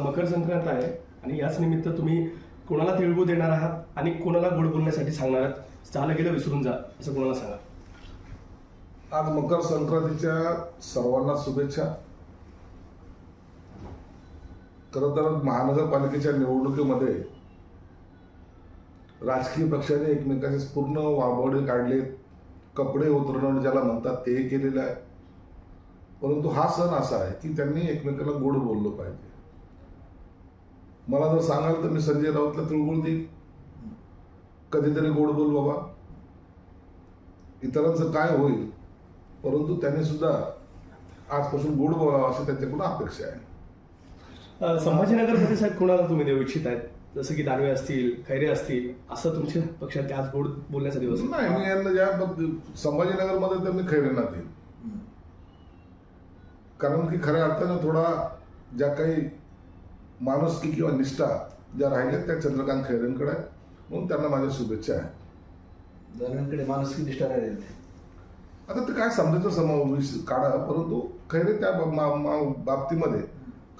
मकर संक्रांत आहे आणि याच निमित्त तुम्ही कोणाला तिळगू देणार आहात आणि कोणाला गोड बोलण्यासाठी सांगणार आहात झालं गेलं विसरून जा असं कोणाला सांगा? आज मकर संक्रांतीच्या सर्वांना शुभेच्छा. खरं तर महानगरपालिकेच्या निवडणुकीमध्ये राजकीय पक्षाने एकमेकांचे पूर्ण वाबवडे काढले कपडे उतरणं ज्याला म्हणतात ते केलेलं आहे. परंतु हा सण असा आहे की त्यांनी एकमेकाला गोड बोललं पाहिजे. मला जर सांगाल तर मी संजय राऊतला तिळगुळ देईल कधीतरी गोड बोल बाबा. इतरांचं काय होईल? परंतु त्यांनी सुद्धा आजपासून गोड बोलावं अशी त्यांच्याकडून अपेक्षा आहे? अ, संभाजीनगरमध्ये साहेब कोणाला तुम्ही देऊ इच्छित आहेत? जसं की दानवे असतील खैरे असतील असं तुमच्या पक्षात आज गोड बोलण्याचा दिवस. नाही मी यांना ज्या पद्ध- संभाजीनगरमध्ये तर मी खैरेंना देईल कारण की खऱ्या अर्थानं थोडा ज्या काही माणुसकी किंवा निष्ठा ज्या राहिल्या त्या चंद्रकांत खैरेंकडे आहेत. म्हणून त्यांना माझ्या शुभेच्छा आहे. दरम्यानकडे माणुसकी निष्ठा राहिलेली आहे. आता ते काय समजायचं समावेश काढा परंतु खैरे त्या बा- मा- मा- बाबतीमध्ये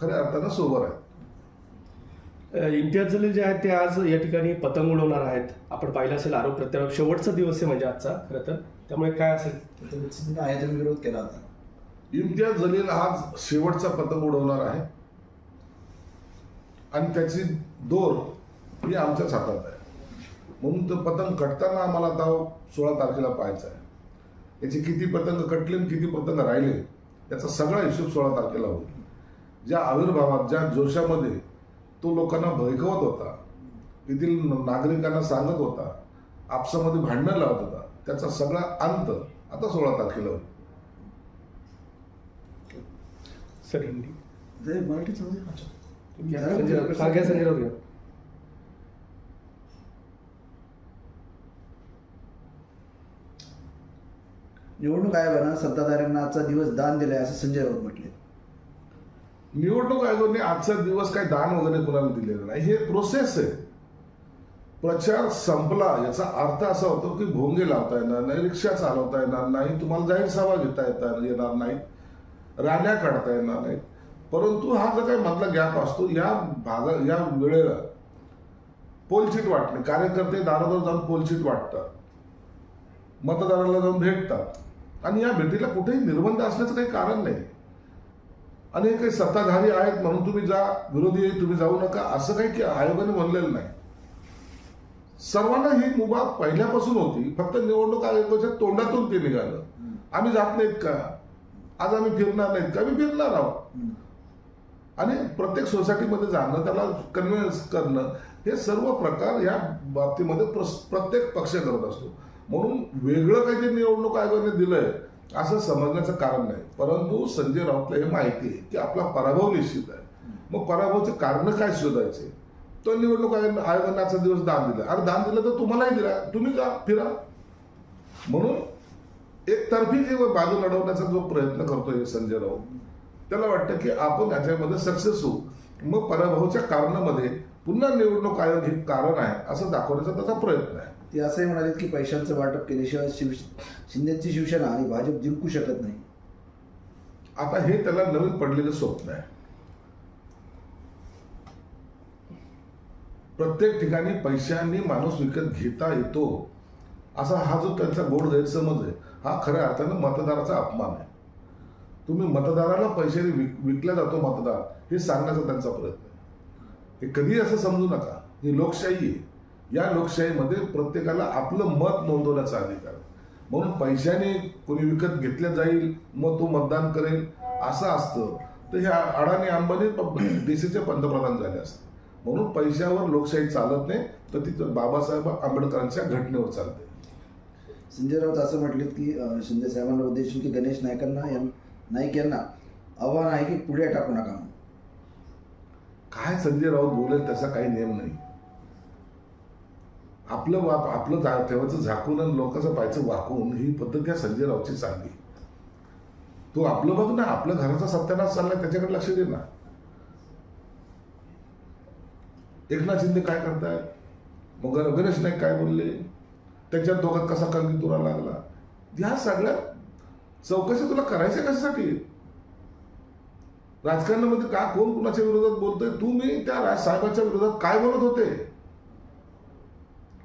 खऱ्या अर्थानं सोबर आहे. इम्तियाज जलील जे आहेत ते आज या ठिकाणी पतंग उडवणार आहेत. आपण पाहिलं असेल आरोप प्रत्यारोप. शेवटचा दिवस आहे म्हणजे आजचा खरं तर. त्यामुळे काय असेल? विरोध केला होता इम्तियाज जलील आज शेवटचा पतंग उडवणार आहे. आणि त्याची दोर ही आमच्याच हातात आहे. म्हणून तो पतंग कटताना आम्हाला आता सोळा तारखेला पाहायचा आहे. याचे किती पतंग कटले आणि किती पतंग राहिले याचा सगळा हिशोब सोळा तारखेला होईल ज्या आविर्भावात ज्या जोशामध्ये तो लोकांना भयकवत होता येथील नागरिकांना सांगत होता आपसामध्ये भांडणं लावत होता त्याचा सगळा अंत आता सोळा तारखेला होईल सर हिंदी. ते मराठीत समजेल ना? घ्या. निवडणूक आयोगानं सत्ताधाऱ्यांना आजचा दिवस दान दिलाय असं संजय राऊत म्हटले. निवडणूक आयोगाने आजचा दिवस काही दान वगैरे कोणाला दिलेलं नाही. हे प्रोसेस आहे. प्रचार संपला याचा अर्थ असा होतो की भोंगे लावता येणार नाही रिक्षा चालवता येणार नाही तुम्हाला जाहीर सभा घेता येता येणार नाही रॅल्या काढता येणार नाहीत. परंतु हा जो काही मधला गॅप असतो या भागा या वेळेला पोलचीट वाटणे. कार्यकर्ते दारादार जाऊन पोलचीट वाटतात. मतदाराला जाऊन भेटतात. आणि या भेटीला कुठेही निर्बंध असण्याचं काही कारण नाही. आणि हे काही सत्ताधारी आहेत म्हणून तुम्ही जा विरोधी आहे तुम्ही जाऊ नका असं काही की आयोगाने म्हणलेलं नाही. सर्वांना ही मुभा पहिल्यापासून होती. फक्त निवडणूक आयोगाच्या तोंडातून ते निघालं. आम्ही जात नाहीत का? आज आम्ही फिरणार नाहीत का? आम्ही फिरणार आहोत. आणि प्रत्येक सोसायटीमध्ये जाणं त्याला कन्व्हिन्स करणं हे सर्व प्रकार या बाबतीमध्ये प्र प्रत्येक पक्ष करत असतो. म्हणून वेगळं काहीतरी निवडणूक आयोगाने दिलंय असं समजण्याचं कारण नाही. परंतु संजय राऊतला हे माहिती आहे की आपला पराभव निश्चित आहे. मग पराभवाचे कारण काय शोधायचे? तो निवडणूक आयोग- आयोगाने आजचा दिवस दान दिला. अरे दान दिलं तर तुम्हालाही दिला. तुम्ही जा फिरा. म्हणून एकतर्फी जे बाजू लढवण्याचा जो प्रयत्न करतोय संजय राऊत त्याला वाटतं की आपण याच्यामध्ये सक्सेस होऊ. मग पराभवाच्या कारणामध्ये पुन्हा निवडणूक आयोग हे कारण आहे असं दाखवण्याचा त्याचा प्रयत्न आहे. ते असंही म्हणाले की पैशांचं वाटप केल्याशिवाय शिव शिंदेची शिवसेना आणि भाजप जिंकू शकत नाही. आता हे त्याला नवीन पडलेलं स्वप्न आहे. प्रत्येक ठिकाणी पैशांनी माणूस विकत घेता येतो असा हा जो त्यांचा गोड गैरसमज आहे हा खऱ्या अर्थानं मतदाराचा अपमान आहे. तुम्ही मतदाराला पैशाने विक विकला जातो मतदार हे सांगण्याचा त्यांचा प्रयत्न आहे. हे कधी असं समजू नका. ही लोकशाही आहे. या लोकशाहीमध्ये प्रत्येकाला आपलं मत नोंदवण्याचा अधिकार आहे. म्हणून पैशाने कोणी विकत घेतलं जाईल मग तो मतदान करेल असं असतं. तर ह्या अडाणी अंबानी देशाचे पंतप्रधान झाले असते. म्हणून पैशावर लोकशाही चालत नाही तर ती बाबासाहेब आंबेडकरांच्या घटनेवर चालते संजय राऊत असं म्हटलेत की शिंदे साहेबांना उद्देशून की गणेश नायकांना नाईक यांना आव्हान आहे की पुढे टाकू नका म्हणून. काय संजय राऊत बोलेल त्याचा काही नियम नाही. आपलं वाप आपलं जा- झाकून आणि लोकांचं पायचं वाकून ही पद्धत या संजय राऊतची चांगली तो आपलं बघ ना आपलं घराचा सत्यानाश चाललाय त्याच्याकडे लक्ष दे ना. एकनाथ शिंदे काय करतायत मग गणेश नाईक काय बोलले? त्याच्यात दोघात कसा कंगीतुरा लागला? या सगळ्या चौकशी तुला करायच्या कशासाठी? राजकारणामध्ये का कोण कुणाच्या विरोधात बोलतोय? तुम्ही त्या राजसाहेबांच्या विरोधात काय बोलत होते?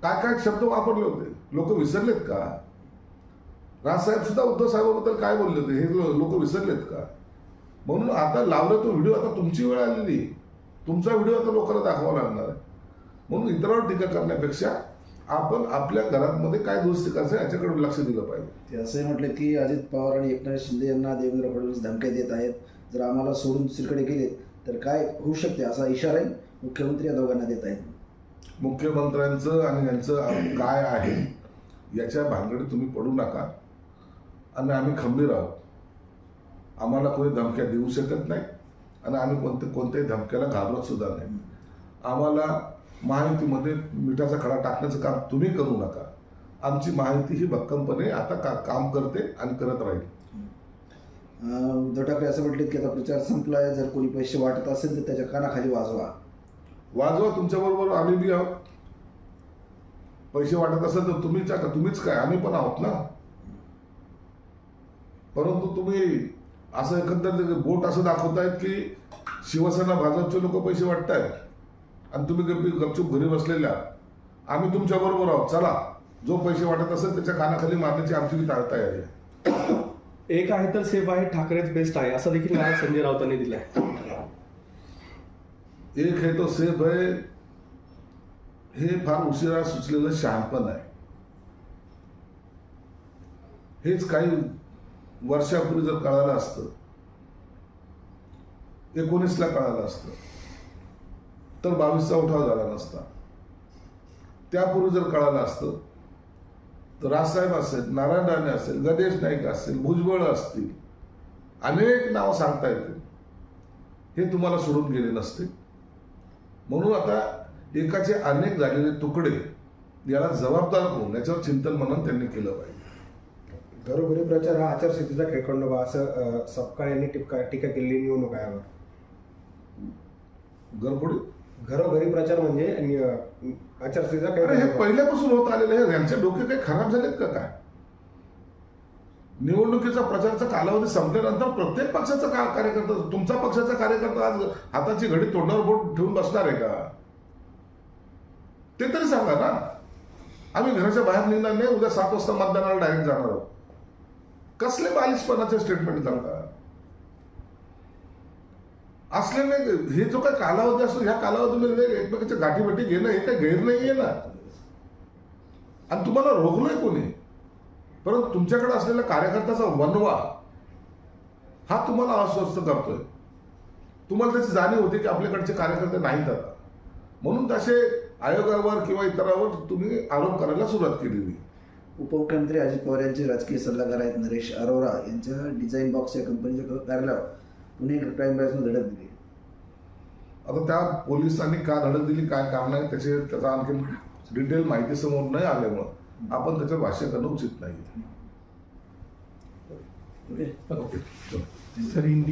काय काय शब्द वापरले होते? लोक विसरलेत का? राजसाहेब सुद्धा उद्धव साहेबांबद्दल काय बोलले होते? हे लोक विसरलेत का? म्हणून आता लावलं तो व्हिडिओ आता तुमची वेळ आलेली. तुमचा व्हिडिओ आता लोकांना दाखवावा लागणार आहे. म्हणून इतरांवर टीका करण्यापेक्षा आपण आपल्या घरामध्ये काय दुरुस्ती करायचं याच्याकडे लक्ष दिलं पाहिजे. ते असंही म्हटले की अजित पवार आणि एकनाथ शिंदे यांना देवेंद्र फडणवीस धमक्या देत आहेत. जर आम्हाला सोडून दुसरीकडे गेले तर काय होऊ शकते असा इशाराही मुख्यमंत्री या दोघांना देत आहेत. मुख्यमंत्र्यांचं आणि यांचं काय आहे याच्या भानगडीत तुम्ही पडू नका. आणि आम्ही खंबीर आहोत. आम्हाला कोणी धमक्या देऊ शकत नाही. आणि आम्ही कोणते कोणत्याही धमक्याला घाबरत सुद्धा नाही. आम्हाला माहितीमध्ये मिठाचा खडा टाकण्याचं काम तुम्ही करू नका. आमची माहिती ही भक्कमपणे आता का काम करते आणि करत राहील. उद्धव ठाकरे असं म्हटले की आता प्रचार संपलाय जर कोणी पैसे वाटत असेल तर त्याच्या कानाखाली वाजवा. वाजवा तुमच्या बरोबर आम्ही बी आहोत. पैसे वाटत असेल तर तुम्हीच का तुम्हीच काय आम्ही पण आहोत ना. परंतु तुम्ही असं एकंदर बोट असं दाखवतायत की शिवसेना भाजपचे लोक पैसे वाटतायत. आणि तुम्ही गप्पी गपचूप घरी बसलेल्या. आम्ही तुमच्या बरोबर आहोत. चला. जो पैसे वाटत असेल त्याच्या कानाखाली मारण्याची आमची तयारी आहे. एक आहे तर सेफ आहे ठाकरेच बेस्ट आहे. असं देखील संजय राऊतांनी दिलंय. एक हे तो सेफ आहे. हे फार उशिरा सुचलेलं शहाणपण आहे. हेच काही वर्षापूर्वी जर कळालं असतं एकोणीसला कळालं असतं तर बावीसचा उठाव झाला नसता. त्यापूर्वी जर कळालं असतं तर राजसाहेब असेल नारायण राणे असेल गणेश नाईक असेल भुजबळ असतील अनेक नावं सांगता येतील. हे तुम्हाला सोडून गेले नसते. म्हणून आता एकाचे अनेक झालेले तुकडे याला जबाबदार करून याच्यावर चिंतन मनन त्यांनी केलं पाहिजे. घरोघरी प्रचार हा आचारसंहितेचा खेळखंडोबा असं सपकाळ यांनी टिपका टीका केलेली निवडणूक आयोगावर. गरबोडी घरोघरी प्रचार म्हणजे आचारसंहितेचा अरे हे पहिल्यापासून होत आलेलं आहे. यांचे डोके काही खराब झालेत का काय? निवडणुकीचा प्रचाराचा कालावधी संपल्यानंतर प्रत्येक पक्षाचा का- कार्यकर्ता तुमचा पक्षाचा कार्यकर्ता आज हाताची घडी तोंडावर बोट ठेवून बसणार आहे का? ते तरी सांगा ना. आम्ही घराच्या बाहेर निघणार नाही उद्या सात वाजता मतदानाला डायरेक्ट जाणार आहोत. कसले बालिशपणाचे स्टेटमेंट करतात असले नाही हे जो काही कालावधी असतो ह्या कालावधीमध्ये एकमेकाच्या गाठीभेटी घेणं हे काही गैर नाही ना. आणि तुम्हाला रोखलंय कोणी? परंतु तुमच्याकडे असलेल्या कार्यकर्त्याचा वनवा हा तुम्हाला अस्वस्थ करतोय. तुम्हाला त्याची जाणीव होती की आपल्याकडचे कार्यकर्ते नाहीत आता. म्हणून तसे आयोगावर किंवा इतरावर तुम्ही आरोप करायला सुरुवात केलेली. उपमुख्यमंत्री अजित पवार यांचे राजकीय सल्लागार आहेत नरेश अरोरा यांच्या डिझाईन बॉक्स या कंपनीच्या कार्यालयावर. पुणे क्राईम ब्रँचने धडक दिली आता त्या पोलिसांनी का धडक दिली काय कारण आहे त्याचे त्याचा आणखी डिटेल माहिती समोर नाही आल्यामुळं आपण त्याच्यावर भाष्य करणं उचित नाही ओके ओके चला. सर हिंदी